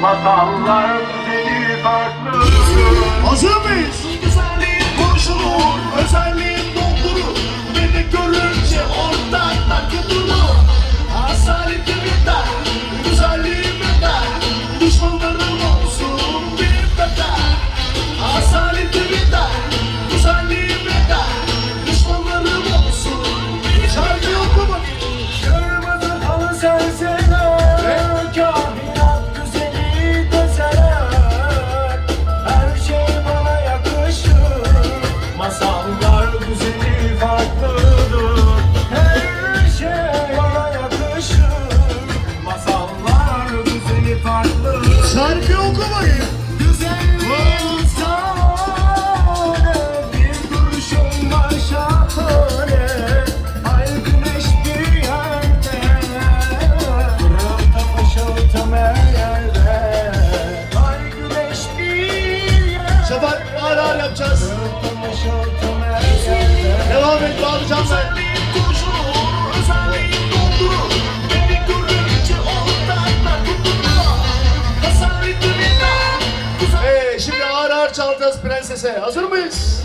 Masallar seni farklıdır Hazır mıyız? güzel yapacağız. Devam et bağlayacağım ben. Ee, şimdi ağır ağır çalacağız prensese. Hazır mıyız?